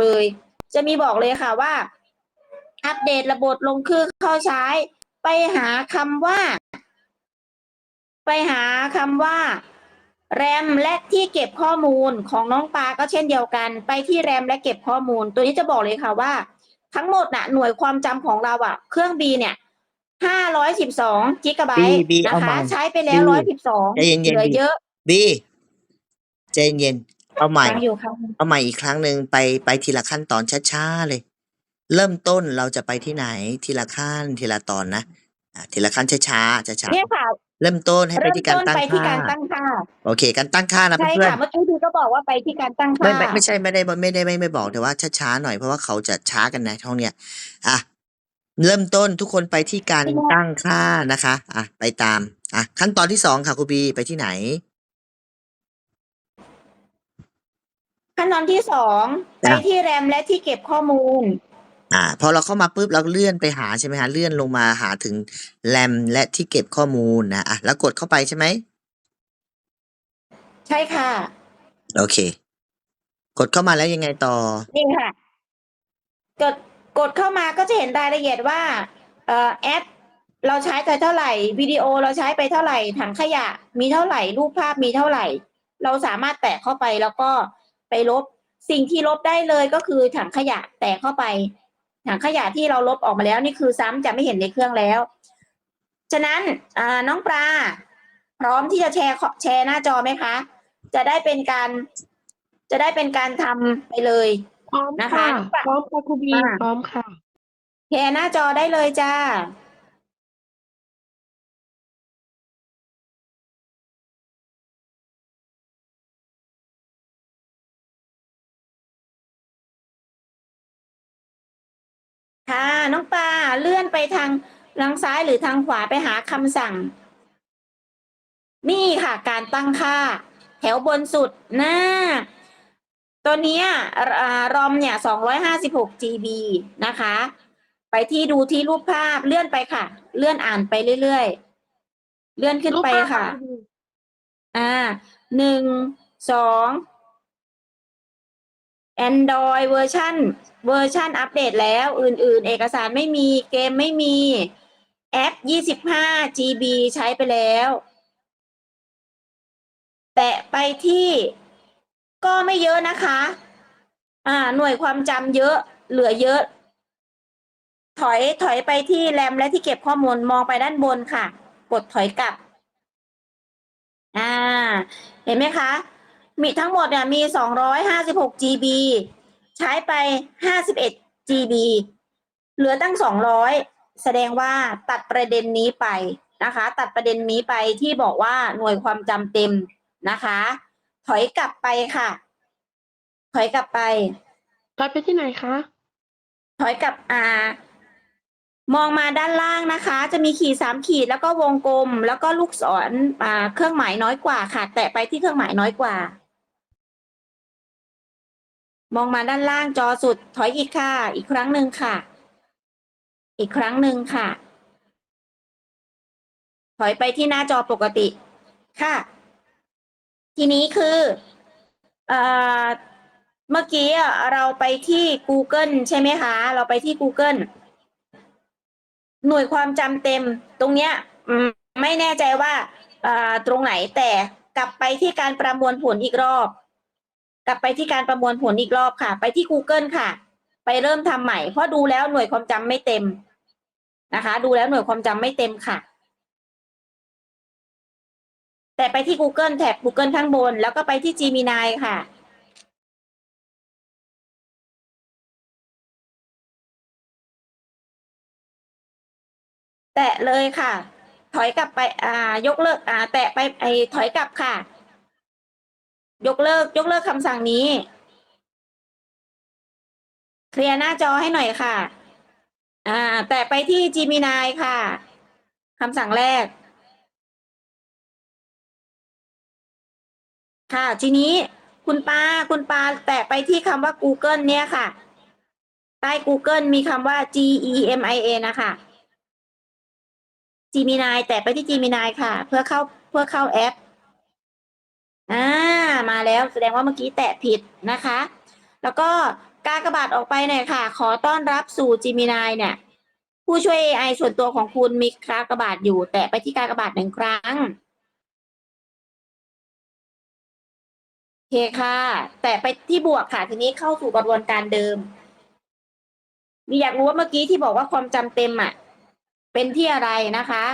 เลย จะมีบอกเลยค่ะว่า อัปเดตระบบลงเครื่องเข้าใช้ ไปหาคำว่า ไปหาคำว่าแรมและที่เก็บข้อมูลของน้องปาก็เช่นเดียวกัน ไปที่แรมและเก็บข้อมูล ตัวนี้จะบอกเลยค่ะว่า ทั้งหมดน่ะหน่วยความจำของเราอะเครื่องบีเนี่ยห้าร้อยสิบสองกิกะไบต์บีนะเอาใหม่คะ ใช้ไปแล้วบีร้อยสิบสองใจเย็นๆเหลือบีเยอะ บีใจเย็นๆ เอาใหม่ ฟังอยู่ค่ะ เอาใหม่อีกครั้งหนึ่งไปไปทีละขั้นตอนช้าๆเลย เริ่มต้นเราจะไปที่ไหน ทีละขั้นทีละตอนนะอะทีละขั้นช้าๆช้าเนี่ยค่ะ ๆเริ่มต้นให้ไปเริ่มที่การต้นตั้งไปที่ค่าการตั้งค่า โอเค การตั้งค่านะใช่เพื่อนค่ะเมื่อกี้พี่ก็บอกว่าไปที่การตั้งๆไม่ค่า ไม่ไม่ใช่ไม่ได้ไม่ได้ไม่ไม่บอกแต่ว่าช้าๆหน่อยเพราะว่าเขาจะช้ากันนะช่องเนี้ยอะเริ่มต้นทุกคนไปที่การตั้งค่านะคะ อะ ไปตาม อะ ขั้นตอนที่สองค่ะครูบีไปที่ไหน ขั้นตอนที่สองไปจ้ะที่แรมและที่เก็บข้อมูล อ่า พอเราเข้ามาปุ๊บเราเลื่อนไปหาใช่ไหมฮะเลื่อนลงมาหาถึงแรมและที่เก็บข้อมูลนะอะแล้วกดเข้าไปใช่ไหมใช่ค่ะ โอเค กดเข้ามาแล้วยังไงต่อนี่ค่ะ กดกดเข้ามาก็จะเห็นรายละเอียดว่าเอ่อแอป เราใช้ไปเท่าไหร่วิดีโอเราใช้ไปเท่าไหร่ถังขยะ มีเท่าไหร่รูปภาพมีเท่าไหร่ เราสามารถแตะเข้าไปแล้วก็ ไปลบ สิ่งที่ลบได้เลยก็คือถังขยะแตะเข้าไป ถังขยะที่เราลบออกมาแล้วนี่คือซ้ำจะไม่เห็นในเครื่องแล้ว ฉะนั้นอ่าน้องปลาพร้อมที่จะแชร์แชร์หน้าจอไหมคะ จะได้เป็นการจะได้เป็นการทำไปเลยพร้อมนะคะค่ะพร้อมค่ะครูบีอ่าพร้อมค่ะแชร์หน้าจอได้เลยจ้า ค่ะ น้องปลาเลื่อนไปทางทางซ้ายหรือทางขวาไปหาคำสั่ง นี่ค่ะ การตั้งค่า แถวบนสุดหน้า ตัวเนี้ยอ่ารอมเนี่ยสองร้อยห้าสิบหก GB นะคะ ไปที่ดูที่รูปภาพเลื่อนไปค่ะ เลื่อนอ่านไปเรื่อยๆ เลื่อนขึ้นไปรูปภาพค่ะครูบีอ่าหนึ่งสอง Android เวอร์ชันเวอร์ชันอัปเดตแล้ว อื่นๆ เอกสารไม่มีเกมไม่มีแอป 25 GB ใช้ไปแล้ว แตะไปที่ก็ไม่เยอะนะคะ อ่า หน่วยความจำเยอะ เหลือเยอะ ถอย ถอยไปที่แรมและที่เก็บข้อมูล มองไปด้านบนค่ะ กดถอยกลับ อ่า เห็นไหมคะ มีทั้งหมดเนี่ยมี 256 GB ใช้ไป 51 GB เหลือตั้ง 200 แสดงว่าตัดประเด็นนี้ไปนะคะ ตัดประเด็นนี้ไปที่บอกว่าหน่วยความจำเต็มนะคะ ถอยกลับไปค่ะ ถอยกลับไป ถอยไปที่ไหนคะ ถอยกลับอ่ามองมาด้านล่างนะคะ จะมีขีดสามขีดแล้วก็วงกลม แล้วก็ลูกศรอ่าเครื่องหมายน้อยกว่าค่ะ แตะไปที่เครื่องหมายน้อยกว่า มองมาด้านล่างจอสุดถอยอีกค่ะ อีกครั้งหนึ่งค่ะ อีกครั้งหนึ่งค่ะ ถอยไปที่หน้าจอปกติค่ะ ทีนี้คือเอ่อเมื่อกี้เราไปที่ Google ใช่ไหมคะ เราไปที่ Google หน่วยความจำเต็มตรงเนี้ยไม่แน่ใจว่าตรงไหนแต่กลับไปที่การประมวลผลอีกรอบ กลับไปที่การประมวลผลอีกรอบค่ะ ไปที่ Google ค่ะ ไปเริ่มทำใหม่ เพราะดูแล้วหน่วยความจำไม่เต็มนะคะ ดูแล้วหน่วยความจำไม่เต็มค่ะ แต่ไปที่ Google แท็บ Google ข้างบน แล้วก็ไปที่ Gemini ค่ะแตะเลยค่ะ ถอยกลับไป อ่า ยกเลิก อ่า แตะไป ไอถอยกลับค่ะ ยกเลิก ยกเลิกคำสั่งนี้ เคลียร์หน้าจอให้หน่อยค่ะ อ่า แตะไปที่ Gemini ค่ะคำสั่งแรก ค่ะ ทีนี้คุณปาคุณปาแตะไปที่คำว่า Google เนี่ยค่ะ ใต้ Google มีคำว่า G E M I A นะคะ Gemini แตะไปที่ Gemini ค่ะ เพื่อเข้าเพื่อเข้าแอป อ่ามาแล้วแสดงว่าเมื่อกี้แตะผิดนะคะ แล้วก็กากระบาทออกไปหน่อยค่ะ ขอต้อนรับสู่จิมินายเนี่ย ผู้ช่วย AI ส่วนตัวของคุณมีกากระบาทอยู่ แตะไปที่กากระบาทหนึ่งครั้งโอเคค่ะ แตะไปที่บวกค่ะ ทีนี้เข้าสู่กระบวนการเดิม มีอยากรู้ว่าเมื่อกี้ที่บอกว่าความจำเต็มอะ เป็นที่อะไรนะคะ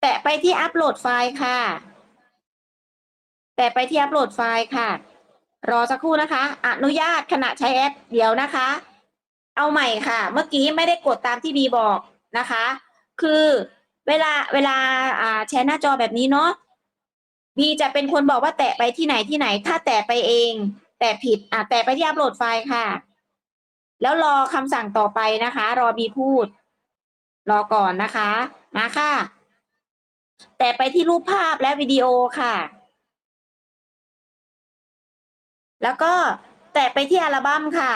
แตะไปที่อัปโหลดไฟล์ค่ะ แตะไปที่อัปโหลดไฟล์ค่ะ รอสักครู่นะคะ อนุญาตขณะใช้แอปเดี๋ยวนะคะ เอาใหม่ค่ะ เมื่อกี้ไม่ได้กดตามที่บีบอกนะคะ คือเวลาเวลาอ่าแชร์หน้าจอแบบนี้เนาะบีจะเป็นคนบอกว่าแตะไปที่ไหนที่ไหน ถ้าแตะไปเอง แตะผิดอะแตะไปที่อัปโหลดไฟล์ค่ะ แล้วรอคำสั่งต่อไปนะคะ รอบีพูด รอก่อนนะคะมาค่ะ แตะไปที่รูปภาพและวิดีโอค่ะ แล้วก็แตะไปที่อัลบั้มค่ะ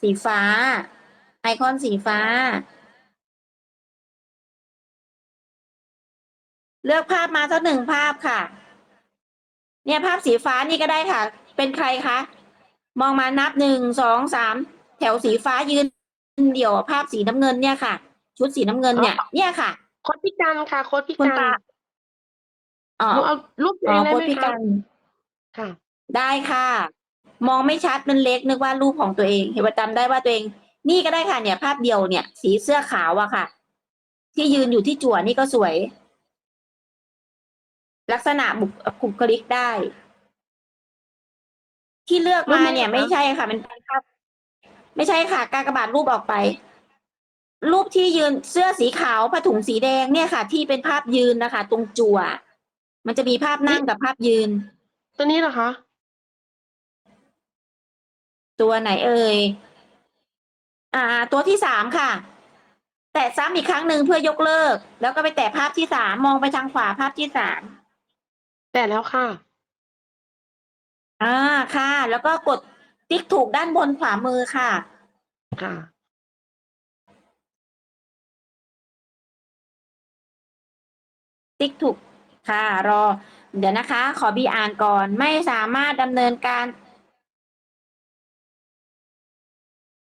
สีฟ้า ไอคอนสีฟ้า เลือกภาพมาสักหนึ่งภาพค่ะ เนี่ยภาพสีฟ้านี่ก็ได้ค่ะ เป็นใครคะ มองมานับหนึ่งสองสามแถวสีฟ้ายืนเดี่ยวภาพสีน้ำเงินเนี่ยค่ะ ชุดสีน้ำเงินเนี่ย เนี่ยค่ะโค้ดพิการค่ะโค้ดพิคุณการตาอ๋อหนูเอารูปตัวอ๋เอองได้โค้ไหดมพิคะการค่ะ ได้ค่ะ มองไม่ชัดมันเล็กนึกว่ารูปของตัวเอง เห็นว่าจำได้ว่าตัวเอง นี่ก็ได้ค่ะเนี่ย ภาพเดียวเนี่ย สีเสื้อขาวอะค่ะ ที่ยืนอยู่ที่จั่วนี่ก็สวย ลักษณะบุคบุคลิกได้ ที่เลือกมาเนี่ยรูปนี้เหรอคะไม่ใช่ค่ะเป็นภาพไม่ใช่ค่ะ การกระบาดรูปออกไป รูปที่ยืนเสื้อสีขาวผ้าถุงสีแดงเนี่ยค่ะ ที่เป็นภาพยืนนะคะ ตรงจั่วมันจะมีภาพนั่งกับภาพยืน ตัวนี้เหรอคะ ตัวไหนเอ่ย อ่า ตัวที่สามค่ะ แตะซ้ำอีกครั้งหนึ่งเพื่อยกเลิก แล้วก็ไปแตะภาพที่สามมองไปทางขวาภาพที่สามแต่แล้วค่ะ อ่าค่ะ แล้วก็กดติ๊กถูกด้านบนขวามือค่ะ ค่ะ ติ๊กถูกค่ะ รอ เดี๋ยวนะคะ ขอบีอ่านก่อนไม่สามารถดำเนินการ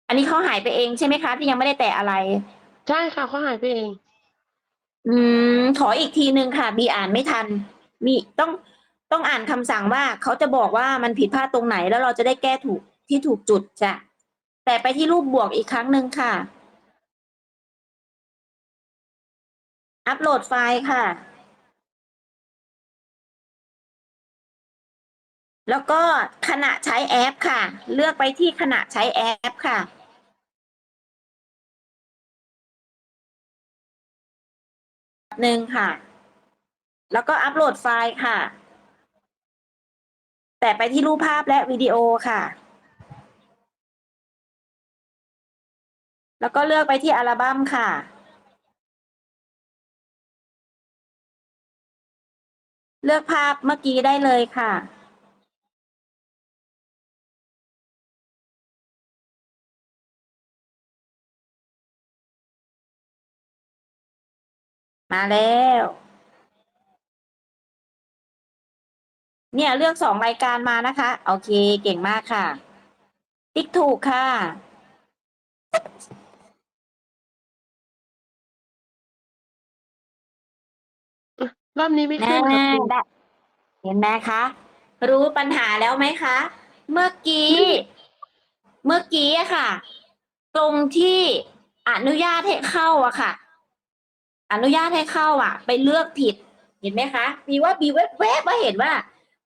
อันนี้เขาหายไปเองใช่ไหมคะ ที่ยังไม่ได้แตะอะไร ใช่ค่ะเขาหายไปเอง อืม ขออีกทีหนึ่งค่ะบีอ่านไม่ทัน มีต้องต้องอ่านคำสั่งว่าเขาจะบอกว่ามันผิดพลาดตรงไหนแล้วเราจะได้แก้ถูกที่ถูกจุดจ้ะแต่ไปที่รูปบวกอีกครั้งหนึ่งค่ะ อัปโหลดไฟล์ค่ะ แล้วก็ขณะใช้แอปค่ะ เลือกไปที่ขณะใช้แอปค่ะหนึ่งค่ะ แล้วก็อัปโหลดไฟล์ค่ะ แต่ไปที่รูปภาพและวิดีโอค่ะ แล้วก็เลือกไปที่อัลบั้มค่ะเลือกภาพเมื่อกี้ได้เลยค่ะ มาแล้ว เนี่ยเลือกสองรายการมานะคะ โอเคเก่งมากค่ะ ติ๊กถูกค่ะ รอบนี้ไม่แน่ขึ้นค่ะครูได้เห็นไหมคะ รู้ปัญหาแล้วไหมคะ เมื่อกี้ เมื่อกี้อะค่ะ ตรงที่อนุญาตให้เข้าอะค่ะ อนุญาตให้เข้าอะไปเลือกผิด เห็นไหมคะบีว่าบีแวบๆว่าเห็นว่า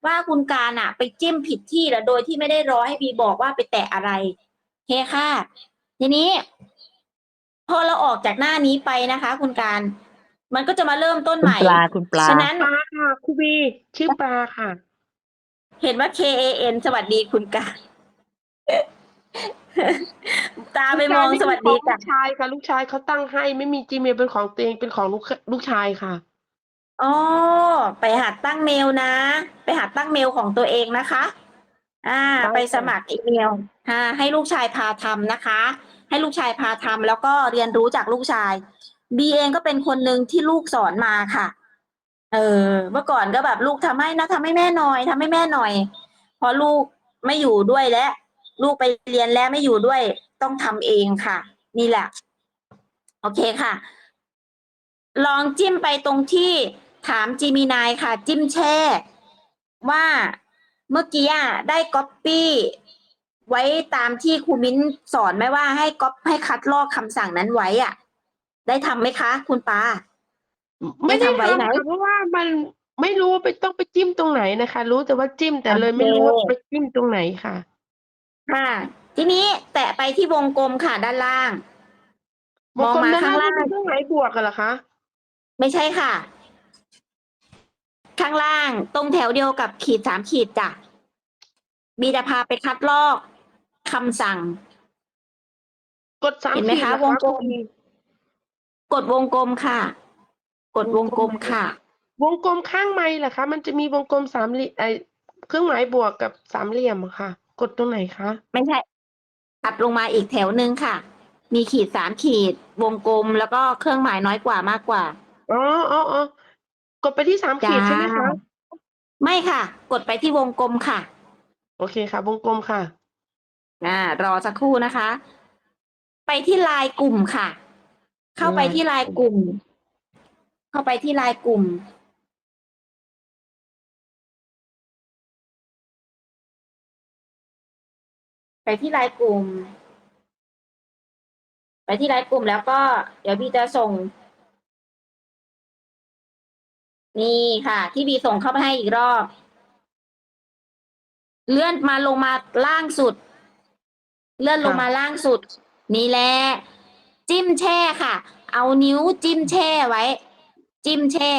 ว่าคุณการอะไปจิ้มผิดที่แล้วโดยที่ไม่ได้รอให้บีบอกว่าไปแตะอะไรโอเคค่ะ ทีนี้ พอเราออกจากหน้านี้ไปนะคะ คุณการ มันก็จะมาเริ่มต้นคุใหณม่ ปลาคุณปลา ฉะนั้น ปลาค่ะครูบีชื่อปลาค่ะ เห็นว่า K A N สวัสดีคุณการ ตาไปมองสวัสดีลูกันกชายค่ะ ลูกชายเขาตั้งให้ไม่มี Gmail เป็นของตัวเองเป็นของลูกลูกชายค่ะ อ๋อไปหัดตั้งเมลนะ ไปหัดตั้งเมลของตัวเองนะคะ อ่า ได้ค่ะ ไปสมัครอีเมลอ่าให้ลูกชายพาทำนะคะ ให้ลูกชายพาทำแล้วก็เรียนรู้จากลูกชาย บีเองก็เป็นคนหนึ่งที่ลูกสอนมาค่ะ เออ เมื่อก่อนก็แบบลูกทำให้นะทำให้แม่หน่อยทำให้แม่หน่อย พอลูกไม่อยู่ด้วยแล้ว ลูกไปเรียนแล้วไม่อยู่ด้วยต้องทำเองค่ะ นี่แหละ โอเคค่ะ ลองจิ้มไปตรงที่ถามจีมินายค่ะ จิ้มแช่ ว่าเมื่อกี้อะได้ก๊อปปี้ไว้ตามที่ครูมิ้นสอนไหมว่าให้ก๊อปให้คัดลอกคำสั่งนั้นไว้อะได้ทำไหมคะ คุณปาไม่ได้ทำไว้ทำไหนค่ะเพราะว่ามันไม่รู้ว่าไปต้องไปจิ้มตรงไหนนะคะ รู้แต่ว่าจิ้มแต่เลยโอเคไม่รู้ว่าไปจิ้มตรงไหนค่ะ ค่ะ ทีนี้แตะไปที่วงกลมค่ะด้านล่าง มองมาข้างล่างเป็นเครื่องหมายบวกกันเหรอคะ ไม่ใช่ค่ะ ข้างล่างตรงแถวเดียวกับขีดสามขีดจ้ะบีจะพาไปคัดลอกคำสั่ง กดสามเห็นไหมขีดคะเหรอวงกลมคุณกดวงกลมค่ะ กดวงกลมค่ะ วงกลมข้างไม้เหรอคะ มันจะมีวงกลมสามเหลี่ยมไอเครื่องหมายบวกกับสามเหลี่ยมอะค่ะ กดตรงไหนคะ ไม่ใช่ตัดลงมาอีกแถวหนึ่งค่ะ มีขีดสามขีด วงกลมแล้วก็เครื่องหมายน้อยกว่ามากกว่าอ๋ออ๋ออ๋อกดไปที่สามขีดจ้าใช่ไหมคะ ไม่ค่ะ กดไปที่วงกลมค่ะ โอเคค่ะ วงกลมค่ะ อ่า รอสักครู่นะคะ ไปที่ไลายกลุ่มค่ะ เข้าไปที่ไลายกลุ่ม เข้าไปที่ไลายกลุ่ม ที่ไลายกลุ่ม ไปที่ไลายกลุ่มแล้วก็ เดี๋ยวบีจะส่ง นี่ค่ะ ที่บีส่งเข้าไปให้อีกรอบ เลื่อนมาลงมาล่างสุด เลื่อนลงมาล่างสุด นี่แหละจิ้มแช่ค่ะ เอานิ้วจิ้มแช่ไว้ จิ้มแช่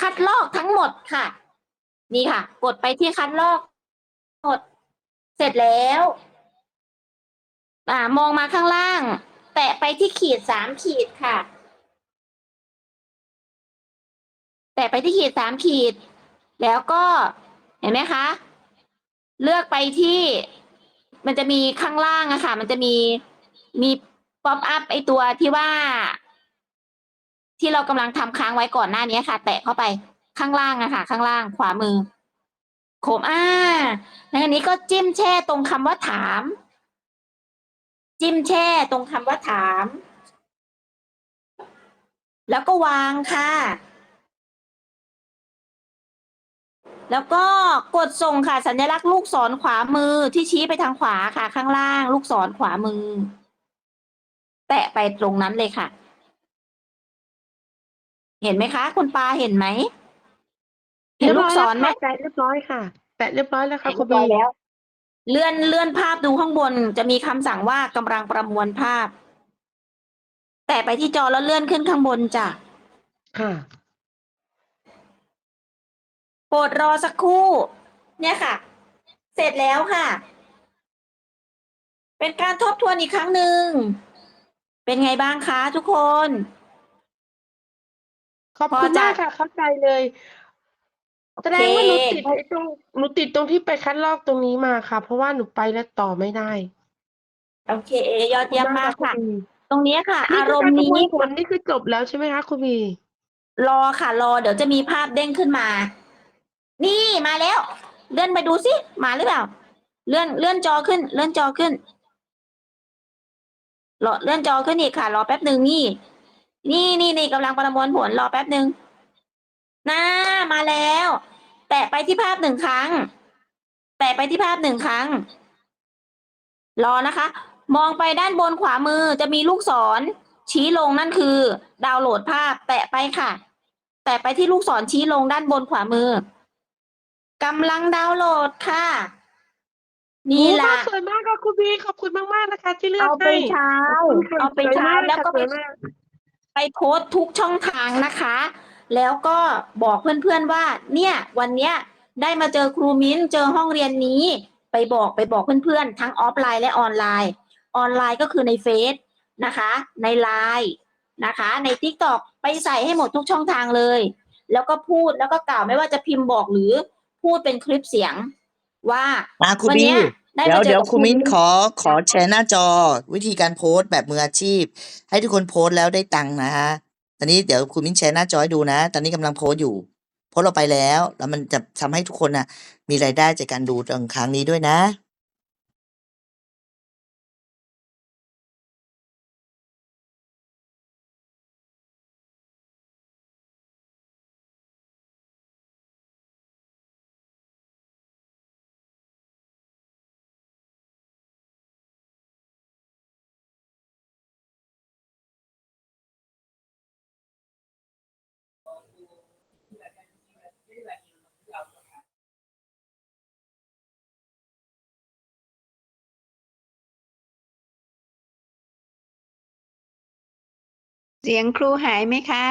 คัดลอกทั้งหมดค่ะ นี่ค่ะ กดไปที่คัดลอกหมด เสร็จแล้ว อ่ามองมาข้างล่าง แตะไปที่ขีดสามขีดค่ะ แตะไปที่ขีดสามขีด แล้วก็เห็นไหมคะ เลือกไปที่มันจะมีข้างล่างอะค่ะ มันจะมีมีป๊อปอัพไอตัวที่ว่า ที่เรากำลังทำค้างไว้ก่อนหน้านี้ค่ะ แตะเข้าไปข้างล่างอะค่ะ ข้างล่างขวามือโขมอ่าแล้วอันนี้ก็จิ้มแช่ตรงคำว่าถาม จิ้มแช่ตรงคำว่าถาม แล้วก็วางค่ะ แล้วก็กดส่งค่ะ สัญลักษณ์ลูกศรขวามือที่ชี้ไปทางขวาค่ะ ข้างล่าง ลูกศรขวามือ แตะไปตรงนั้นเลยค่ะ เห็นไหมคะ คุณปาเห็นไหมเห็นลูกศรไหมแตะเรียบร้อยค่ะแตะเรียบร้อยแล้วค่ะเห็นคุเรีณบียบร้อยแล้ว เลื่อนเลื่อนภาพดูข้างบนจะมีคำสั่งว่ากำลังประมวลภาพ แตะไปที่จอแล้วเลื่อนขึ้นข้างบนจ้ะค่ะโปรดรอสักครู่ เนี่ยค่ะ เสร็จแล้วค่ะ เป็นการทบทวนอีกครั้งหนึ่ง เป็นไงบ้างคะทุกคน ขอบคุณพอจะมากค่ะเข้าใจเลยโอเค แสดงว่าหนูติดไอ้ตรงหนูติดตรงที่ไปคัดลอกตรงนี้มาค่ะ เพราะว่าหนูไปแล้วต่อไม่ได้โอเค ยอดเยี่ยมมากค่ะณบีตรงเนี้ยค่ะนี่อาคืรอมการณ์ประนี้มวลผลนี่คือจบแล้วใช่ไหมคะคุณบีรอค่ะ รอเดี๋ยวจะมีภาพเด้งขึ้นมา นี่มาแล้ว เลื่อนไปดูสิมาหรือเปล่า เลื่อนเลื่อนจอขึ้น เลื่อนจอขึ้นรอเลื่อนจอขึ้นอีกค่ะ รอแป๊บหนึ่งนี่ นี่นี่นี่กำลังประมวลผลรอแป๊บหนึ่ง น่ามาแล้ว แตะไปที่ภาพหนึ่งครั้ง แตะไปที่ภาพหนึ่งครั้ง รอนะคะ มองไปด้านบนขวามือจะมีลูกศร ชี้ลงนั่นคือ ดาวน์โหลดภาพ แตะไปค่ะ แตะไปที่ลูกศรชี้ลงด้านบนขวามือกำลังดาวน์โหลดค่ะ นี่โอ้ล่ะภาพสวยมากค่ะคุณบีขอบคุณมากๆนะคะ ที่เลือกเอาไปให้เช้าขอบคุณค่ะเอาไปสวยเช้ามแล้วค่ะก็สไปวยมากไปโพสต์ทุกช่องทางนะคะ แล้วก็บอกเพื่อนๆว่า เนี่ยวันเนี้ยได้มาเจอครูมิ้นเจอห้องเรียนนี้ ไปบอกไปบอกเพื่อนๆ ทั้งออฟไลน์และออนไลน์ ออนไลน์ก็คือในเฟซนะคะ ในไลน์นะคะ ใน t ิ k t o k ไปใส่ให้หมดทุกช่องทางเลย แล้วก็พูดแล้วก็กล่าวไม่ว่าจะพิมพ์บอกหรือพูดเป็นคลิปเสียงว่าอะครูวันบีเนี้ยได้เดี๋ยวมาเจอเดี๋ยวกับครูมิ้นมิ้นขอขอแชร์หน้าจอ วิธีการโพสต์แบบมืออาชีพ ให้ทุกคนโพสต์แล้วได้ตังค์นะฮะ ตอนนี้เดี๋ยวคุณมิ้นแชร์หน้าจอให้ดูนะ ตอนนี้กำลังโพสต์อยู่ โพสต์เราไปแล้ว แล้วมันจะทำให้ทุกคนน่ะมีรายได้จากการดูตรงครั้งนี้ด้วยนะ เสียงครูหายไหมคะ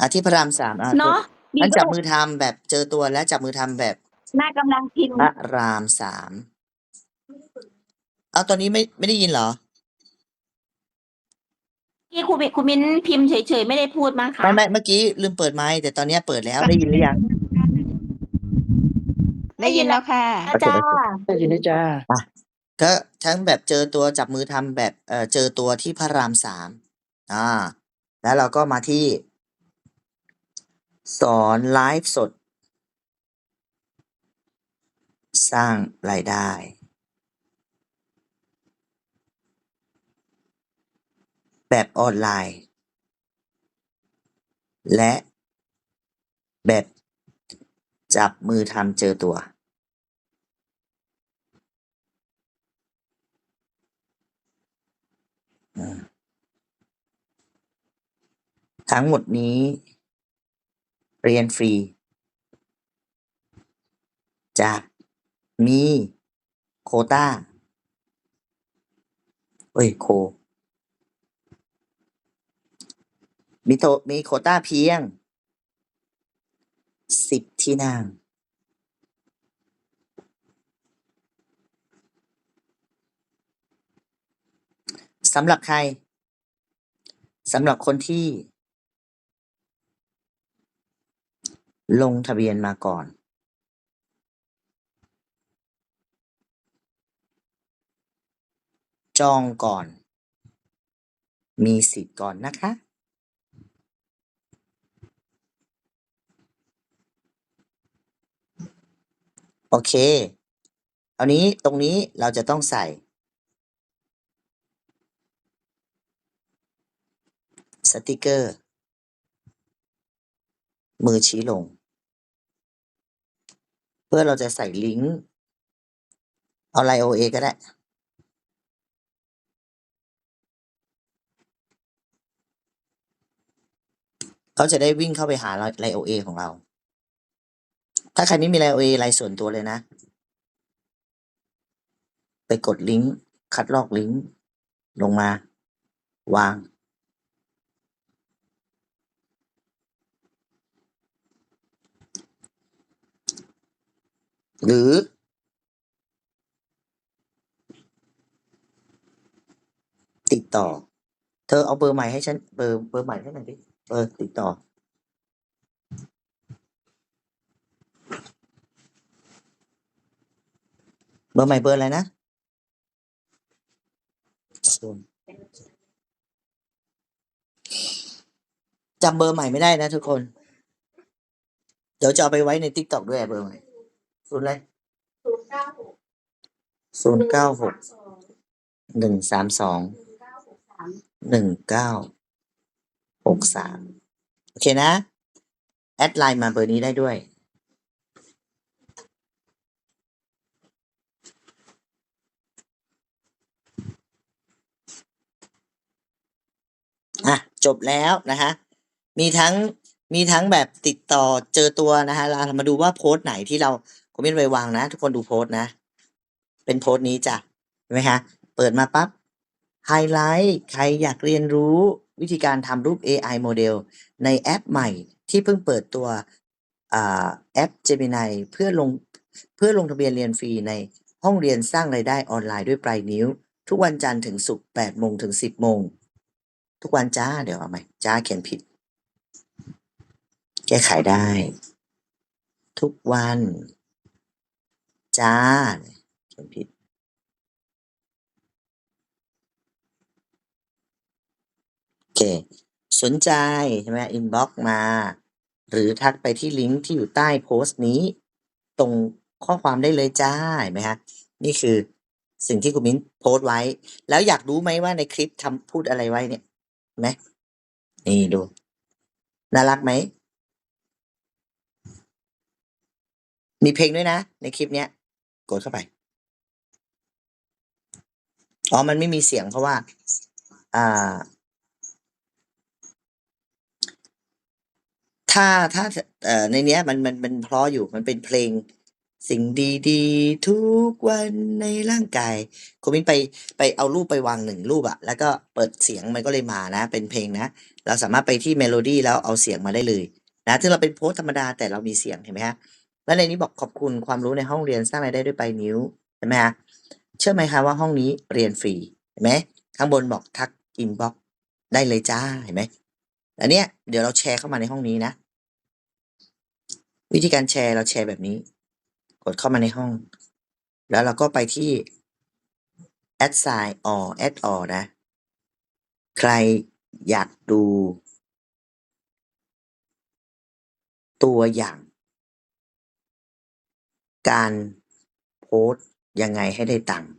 อะที่พระรามสามอะเนาะมีอันจับรูปมือทำแบบเจอตัวและจับมือทำแบบหน้ากำลังพิมพ์พระรามสามเอาตอนนี้ไม่ไม่ได้ยินเหรอ ที่ครูบิครูมินพิมพ์เฉยๆไม่ได้พูดมั้งคะไม่ไม่เมื่อกี้ลืมเปิดไมค์แต่ตอนเนี้ยเปิดแล้วได้ยินหรือยังได้ยินแล้วค่ะ อาจารย์ได้ยินนะจ๊ะก็ทั้งแบบเจอตัวจับมือทำแบบเอ่อเจอตัวที่พระรามสามอ่า แล้วเราก็มาที่ สอนไลฟ์สด สร้างรายได้แบบออนไลน์ และแบบจับมือทำเจอตัว ทั้งหมดนี้ เรียนฟรีจะมีโคตาเอ้ยโค มีโตมีโคต้าเพียงสิบที่นั่งสำหรับใครสำหรับคนที่ ลงทะเบียนมาก่อนจองก่อน มีสิทธิ์ก่อนนะคะ โอเคเอานี้ตรงนี้เราจะต้องใส่ สติกเกอร์ มือชี้ลง เพื่อเราจะใส่ลิงก์ เอาไลโอเอก็ได้ เขาจะได้วิ่งเข้าไปหาไลโอเอของเรา ถ้าใครไม่มีไลโอเอไลส่วนตัวเลยนะ ไปกดลิงก์ คัดลอกลิงก์ ลงมา วาง หรือ ติดต่อ เธอเอาเบอร์ใหม่ให้ฉัน เบอร์เบอร์ใหม่ให้หน่อยดิเบอร์ติดต่อเบอร์ใหม่เบอร์อะไรนะจำเบอร์ใหม่ไม่ได้นะทุกคน เดี๋ยวจะเอาไปไว้ในทิกตอกด้วยเบอร์ใหม่ ศูนย์อะไรศูนย์เก้าหกหนึ่งสามสองหนึ่งเก้าหกสามโอเคนะ แอดไลน์มาเบอร์นี้ได้ด้วย อะ จบแล้วนะคะมีทั้งมีทั้งแบบติดต่อเจอตัวนะคะเรามาดูว่าโพสต์ไหนที่เรา คอมเมนไว้วางนะ ทุกคนดูโพสต์นะ เป็นโพสต์นี้จ้ะเห็นไหมคะเปิดมาปั๊บไฮไลท์ใครอยากเรียนรู้วิธีการทำรูป AI โมเดลในแอปใหม่ที่เพิ่งเปิดตัวอแอป Gemini เพื่อลงเพื่อลงทะเบียนเรียนฟรีในห้องเรียนสร้างไรายได้ออนไลน์ด้วยปลายนิ้ว ทุกวันจันทร์ถึงศุกร์8โมงถึง 10โมง ทุกวันจ้า เดี๋ยวเอาใหม่จ้าเขียนผิด แก้ไขได้ ทุกวัน จ้าเขียนผิด โอเค สนใจใช่ไหมอินบ็อกมา หรือทักไปที่ลิงก์ที่อยู่ใต้โพสต์นี้ ตรงข้อความได้เลยจ้าเห็นไหมฮะ นี่คือสิ่งที่คุณมิ้นโพสต์ไว้ แล้วอยากรู้ไหมว่าในคลิปทำพูดอะไรไว้เนี่ยไหมนี่ดู น่ารักไหมมีเพลงด้วยนะ ในคลิปเนี้ย กดเข้าไปอ๋อมันไม่มีเสียงเพราะว่า อ่า ถ้าถ้าเอ่อในเนี้ย มันมันมันเพราะอยู่มันเป็นเพลง สิ่งดีๆทุกวันในร่างกายคุณมิ้นไปไปเอารูปไปวางหนึ่งรูปอะแล้วก็เปิดเสียงมันก็เลยมานะ เป็นเพลงนะ เราสามารถไปที่เมโลดี้แล้วเอาเสียงมาได้เลย นะซึ่งเราเป็นโพสต์ธรรมดาแต่เรามีเสียงเห็นไหมฮะ แล้วในนี้บอกขอบคุณความรู้ในห้องเรียนสร้างรายได้ด้วยปลายนิ้วเห็นไหมฮะเชื่อไหมคะว่าห้องนี้เรียนฟรีเห็นไหมข้างบนบอกทักอินบ็อกได้เลยจ้าเห็นไหมอันเนี้ยเดี๋ยวเราแชร์เข้ามาในห้องนี้นะ วิธีการแชร์เราแชร์แบบนี้ กดเข้ามาในห้อง แล้วเราก็ไปที่ add sign or add or นะ ใครอยากดู ตัวอย่าง การโพสยังไงให้ได้ตังค์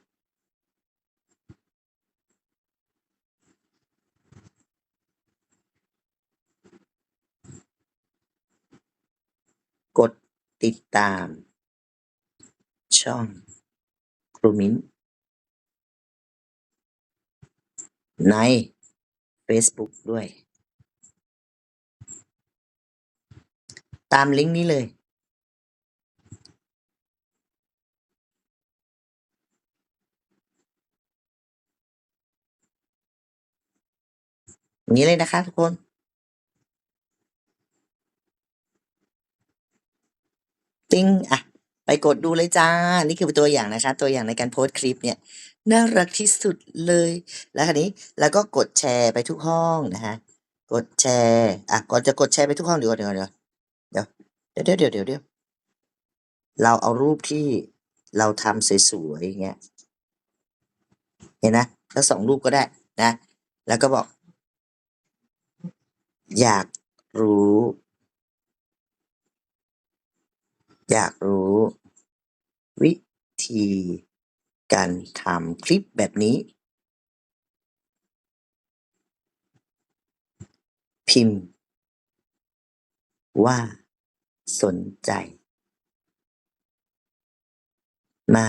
กดติดตาม ช่องครูมิ้นใน Facebook ด้วย ตามลิงก์นี้เลย อย่างนี้เลยนะคะทุกคน ติ้งอะ ไปกดดูเลยจ้า นี่คือตัวอย่างนะคะ ตัวอย่างในการโพสต์คลิปเนี่ย น่ารักที่สุดเลย แล้วคราวนี้แล้วก็กดแชร์ไปทุกห้องนะฮะกดแชร์อะก่อนจะกดแชร์ไปทุกห้องเดี๋ยวเดี๋ยวเดี๋ยวเดี๋ยวเดี๋ยวเดี๋ยวเดี๋ยวเดี๋ยวเราเอารูปที่เราทำสวยๆอย่างเงี้ย เห็นนะแล้วสองรูปก็ได้นะ แล้วก็บอก อยากรู้ อยากรู้ วิธีการทำคลิปแบบนี้ พิมพ์ ว่าสนใจ มา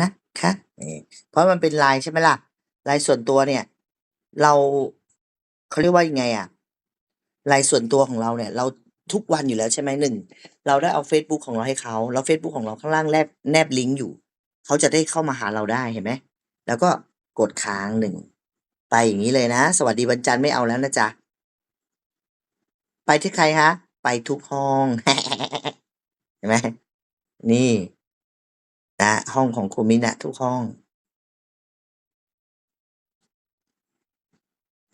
นะคะนี่เพราะมันเป็นไลน์ใช่ไหมล่ะไลน์ส่วนตัวเนี่ย เราเขาเรียกว่ายังไงอะ ไลน์ส่วนตัวของเราเนี่ย เราทุกวันอยู่แล้วใช่ไหมหนึ่งเราได้เอา Facebook ของเราให้เขาแล้ว Facebook ของเราข้างล่างแนบแนบลิงก์อยู่ เขาจะได้เข้ามาหาเราได้เห็นไหมแล้วก็กดค้างหนึ่งไปอย่างนี้เลยนะ สวัสดีวันจันทร์ไม่เอาแล้วนะจ๊ะไปที่ใครคะไปทุกห้องเห็นไหมนี่นะห้องของครูมินะทุกห้อง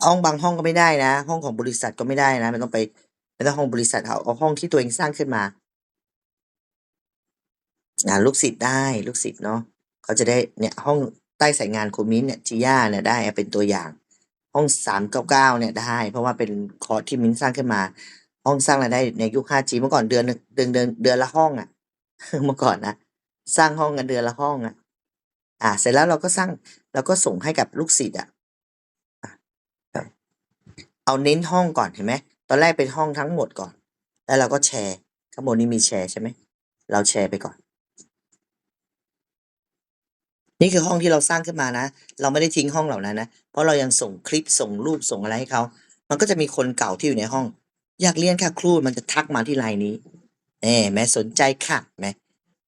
ห้องบางห้องก็ไม่ได้นะ ห้องของบริษัทก็ไม่ได้นะ มันต้องไปไม่ต้องห้องบริษัทเอาเอาห้องที่ตัวเองสร้างขึ้นมาอ่าลูกศิษย์ได้ลูกศิษย์เนาะเขาจะได้เนี่ยห้องใต้สายงานคมิ้นเนี่ยจิย่าเนี่ยได้เป็นตัวอย่าง ห้องสามเก้าเก้าเนี่ยได้ เพราะว่าเป็นคอร์สที่มิ้นสร้างขึ้นมา ห้องสร้างรายได้ในยุค 5G เมื่อก่อนเดือนเดือนเดือนเดือนละห้องอะเมื่อก่อนนะสร้างห้องกันเดือนละห้องอะอ่าเสร็จแล้วเราก็สร้างเราก็ส่งให้กับลูกศิษย์อะ เอาเน้นห้องก่อนเห็นไหม ตอนแรกเป็นห้องทั้งหมดก่อน แล้วเราก็แชร์ ข้างบนนี้มีแชร์ใช่ไหม เราแชร์ไปก่อน นี่คือห้องที่เราสร้างขึ้นมานะ เราไม่ได้ทิ้งห้องเหล่านั้นนะ เพราะเรายังส่งคลิปส่งรูปส่งอะไรให้เขา มันก็จะมีคนเก่าที่อยู่ในห้อง อยากเรียนค่ะครู มันจะทักมาที่ไลน์นี้แหมแม่สนใจค่ะแม่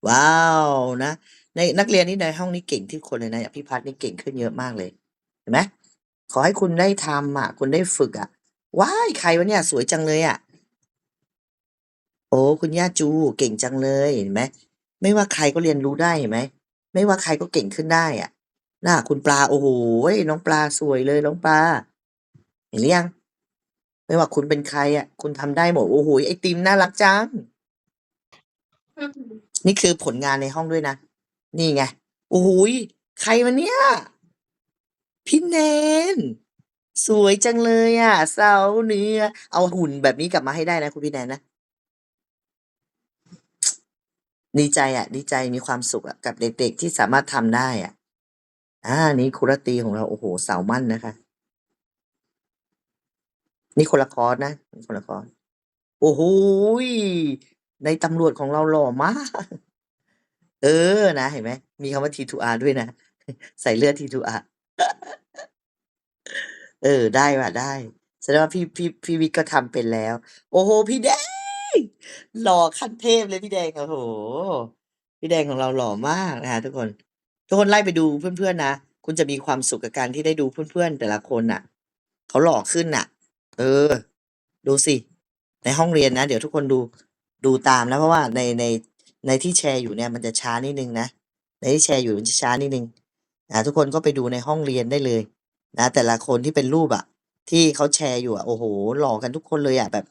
ว้าวนะ ในนักเรียนนี่ในห้องนี้เก่งที่คนเลยนะพี่พัฒน์นี่เก่งขึ้นเยอะมากเลย เห็นไหม ขอให้คุณได้ทำอะคุณได้ฝึกอะว้าย ใครวะเนี่ย สวยจังเลยอะโอ้ คุณย่าจู เก่งจังเลย เห็นไหม ไม่ว่าใครก็เรียนรู้ได้ เห็นไหม ไม่ว่าใครก็เก่งขึ้นได้อะน่าคุณปลา โอ้โหน้องปลาสวยเลยน้องปลา เห็นหรือยัง ไม่ว่าคุณเป็นใครอะคุณทำได้หมด โอ้โหไอติมน่ารักจังนี่คือผลงานในห้องด้วยนะ นี่ไง โอ้โหยใครวะเนี่ย พี่แนน สวยจังเลยอะสาวเนื้อเอาหุ่นแบบนี้กลับมาให้ได้นะคุณพี่แนนนะ ดีใจอะดีใจมีความสุขอะกับเด็กๆที่สามารถทำได้อะอ่า นี่ครูรัตตีของเรา โอ้โห สาวมั่นนะคะ นี่คนละคอร์สนะนี่คนละคอร์สโอ้โหยในตำรวจของเราหล่อมาก เออนะ เห็นไหม มีคำว่า T2R ด้วยนะ ใส่เลือด T2R เออ ได้ว่ะ ได้ แสดงว่าพี่ พี่ พี่วิทย์ก็ทำเป็นแล้ว โอ้โฮ พี่แดง หล่อขั้นเทพเลยพี่แดง โอ้โฮ พี่แดงของเราหล่อมากนะคะทุกคน ทุกคนไล่ไปดูเพื่อน ๆ นะ คุณจะมีความสุขกับการที่ได้ดูเพื่อน ๆ แต่ละคนน่ะ เขาหล่อขึ้นน่ะ เออ ดูสิ ในห้องเรียนนะ เดี๋ยวทุกคนดู ดูตามนะ เพราะว่าใน ใน ในที่แชร์อยู่เนี่ยมันจะช้านิดนึงนะ ในที่แชร์อยู่มันจะช้านิดนึง นะทุกคนก็ไปดูในห้องเรียนได้เลยนะแต่ละคนที่เป็นรูปอะที่เขาแชร์อยู่อะโอ้โห หล่อกันทุกคนเลยอะแบบ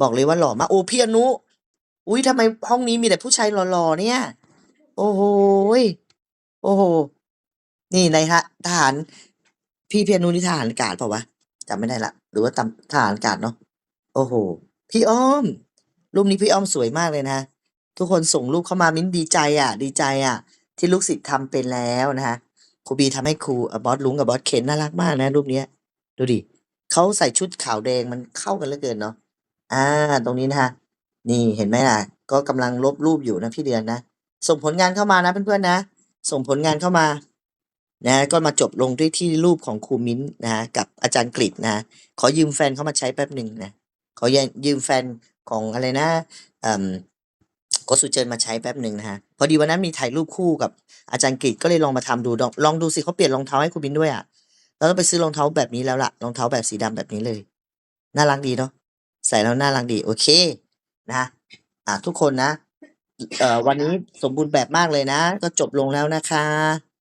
บอกเลยว่าหล่อมากโอ้พี่อนุอุ้ยทำไมห้องนี้มีแต่ผู้ชายหล่อๆเนี่ย โอ้โหยโอ้โห นี่ในฮะทหารพี่พี่อนุนี่ทหารอากาศเปล่าวะจำไม่ได้ละหรือว่าตำทหารอากาศเนาะโอ้โห พี่อ้อม รูปนี้พี่อ้อมสวยมากเลยนะทุกคนส่งรูปเข้ามามิ้นดีใจอะ ดีใจอะ ที่ลูกศิษย์ทำเป็นแล้วนะฮะ ครูบีทำให้ครูเอ่อบอสลุงกับบอสเคนน่ารักมากนะรูปเนี้ย ดูดิเขาใส่ชุดขาวแดงมันเข้ากันเหลือเกินเนาะอ่า ตรงนี้นะฮะนี่เห็นไหมล่ะ ก็กำลังลบรูปอยู่นะพี่เดือนนะ ส่งผลงานเข้ามานะเพื่อนๆนะ ส่งผลงานเข้ามานะก็มาจบลงด้วยที่รูปของครูมิ้นท์นะฮะกับอาจารย์กฤษนะขอยืมแฟนเข้ามาใช้แป๊บหนึ่งนะขอยืมแฟนของอะไรนะเอ่มโกสุเจินมาใช้แป๊บหนึ่งนะฮะ อดีวันนั้นมีถ่ายรูปคู่กับอาจารย์กฤษก็เลยลองมาทำดูลองดูสิเขาเปลี่ยนรองเท้าให้คุณบินด้วยอะเราต้องไปซื้อรองเท้าแบบนี้แล้วล่ะรองเท้าแบบสีดำแบบนี้เลย น่ารักดีเนาะใส่แล้วน่ารักดี โอเค นะอะทุกคนนะเอ่อวันนี้สมบูรณ์แบบมากเลยนะ ก็จบลงแล้วนะคะ